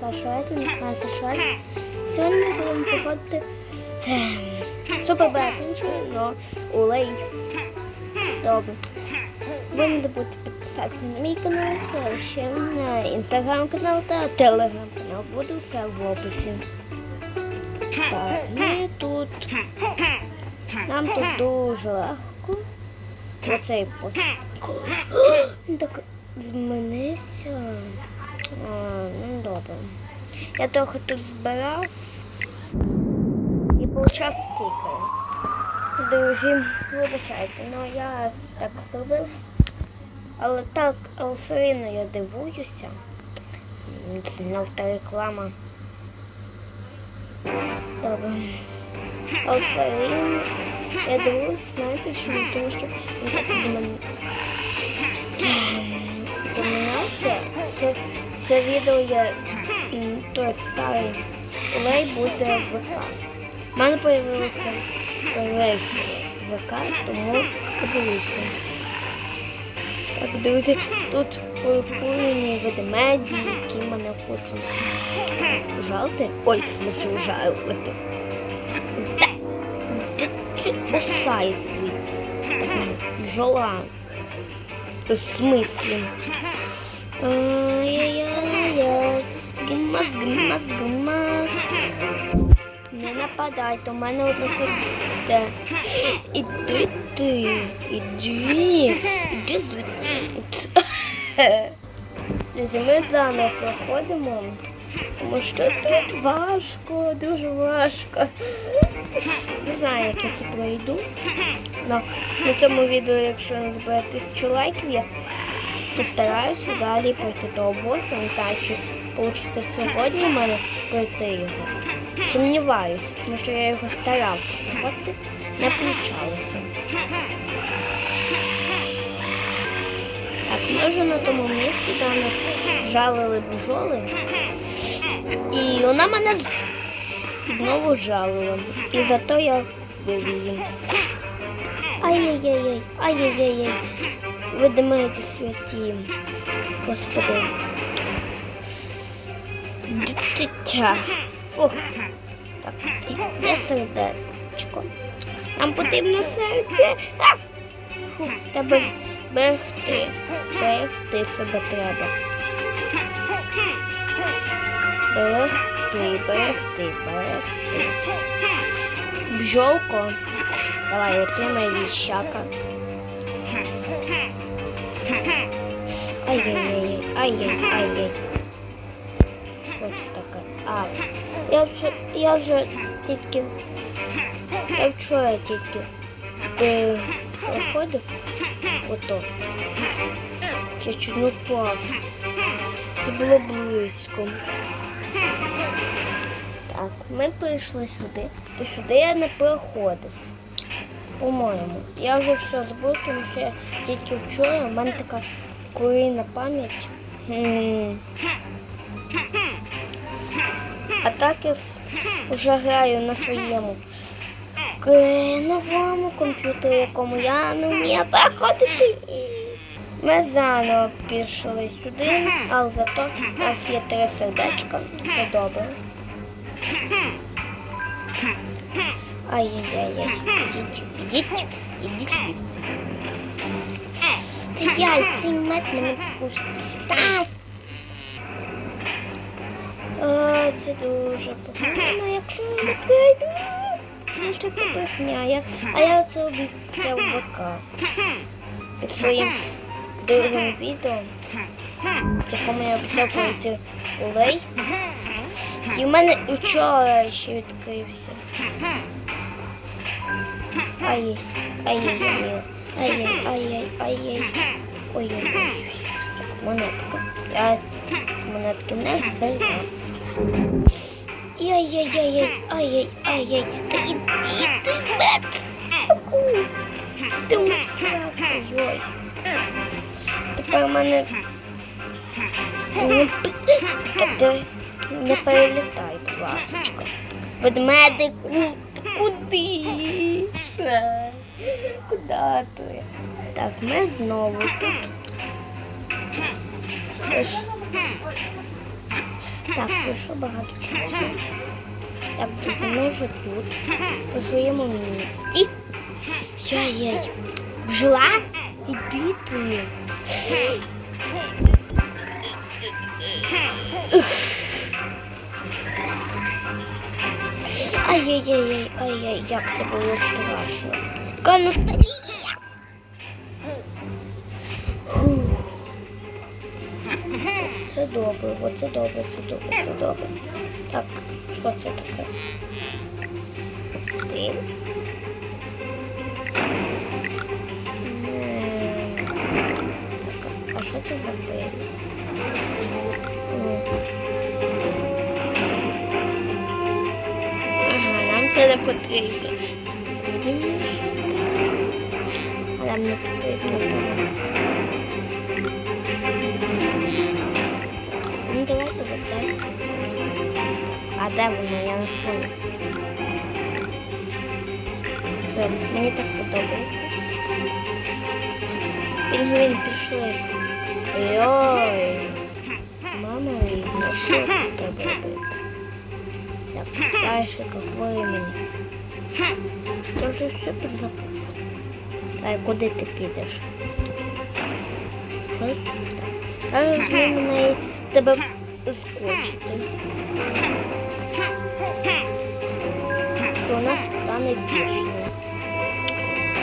Саша Етлін, Настя Швець. Сьогодні ми будемо проходити це супер бетончу, но улей. Добре. Ви не забудьте підписатися на мій канал, та ще на інстаграм канал та телеграм канал. Буде все в описі. Так, ми тут. Нам тут дуже легко. Оцей. Він так змінився. Ну добре. Я трохи тут збирав і получав стікери. Друзі, вибачайте, ну я так зробив. Але так, але я дивуюся. Знов та реклама. Добре. Але я дивуюся, знаєте, що тому що він так помінявся. Це, відео я той старий олей буде в ВК. У мене появився появився ВК, тому подивіться. Так, друзі, тут порахуєні ведмеді, які мене хочуть ужалити. Ой, в смысле ужалити. Осай звідси. Так. В смислі? Ай-яй-яй, гимас, гимас, гимас. Не нападайте, у мене одне серце. Іди ти, іди, іди звідси. Друзі, ми заново проходимо, тому що тут важко, дуже важко. Не знаю, як я це пройду. Но на цьому відео, якщо назбере тисячу лайків, я постараюся далі пройти того боса. Не знаю, чи вийде сьогодні в мене пройти його. Сумніваюся, тому що я його старався проходити, не получалося. Так, ми вже на тому місці, де нас жалили бджоли. І вона мене знову жалила. І зато я вбив її. Ай-яй-яй-яй, ай-яй-яй. Ви думаєте святі. Господи. Фух. Так, де сердечко? Нам потрібно серце. Фух, треба берегти. Берегти себе треба. Берегти, берегти, берегти. Бжолко. Давай, отримай віщака. Ай-яй-яй, ай-яй-яй-яй. Це таке? А, я вже, я вже тільки, я вчора тільки е, проходив ото. Я чуть не впав. Це було близько. Так, ми прийшли сюди. І сюди я не проходив. По-моєму. Я вже все забув, тому що я тільки вчора, в мене така курина пам'ять. А так я вже граю на своєму новому комп'ютері, якому я не вмію проходити. Ми заново пішли сюди, але зато у нас є три сердечка. Це добре. Ай-яй-яй, ідіть, ідіть, ідіть звідси. Та я цей мед мене став. Це дуже погано, якщо я не прийду. Тому що це брехня. А я це обіцяв ВК. Під своїм другим відео, в якому я обіцяв пройти олей. І в мене вчора ще відкрився. Ай, ай-яй-яй, ай-яй, ай-яй, ай-яй. Ой-ой-ой. Монетка. Я з монетки не збирав. Ай-яй-яй-яй, мене не перелітай, будь ласочка. Ведмедику, куди? Куди ти? Так, ми знову тут. Ось. Так, пройшло багато часу. Так, ми вже тут, по своєму місці. Яй-яй. Бжла? Іди ти. Ай-яй-яй, ай-яй, як це було страшно. Каносталія. Це добре, оце добре, це добре, це добре. Так, що це таке? Пил. Так, а що це за пил? М. Ага, нам це не потрібно. Це потрібно що А нам не потрібно того. Ну давайте оце. А де воно? Я не понял. Все, мені так подобається. Пінгвін пішли. Ой. Мама рідна, що треба робити? Так, дальше какое мені? Я вже все підзабув. Так, куди ти підеш? Що? Так. Зараз ми на тебе скочити. То нас стане більше.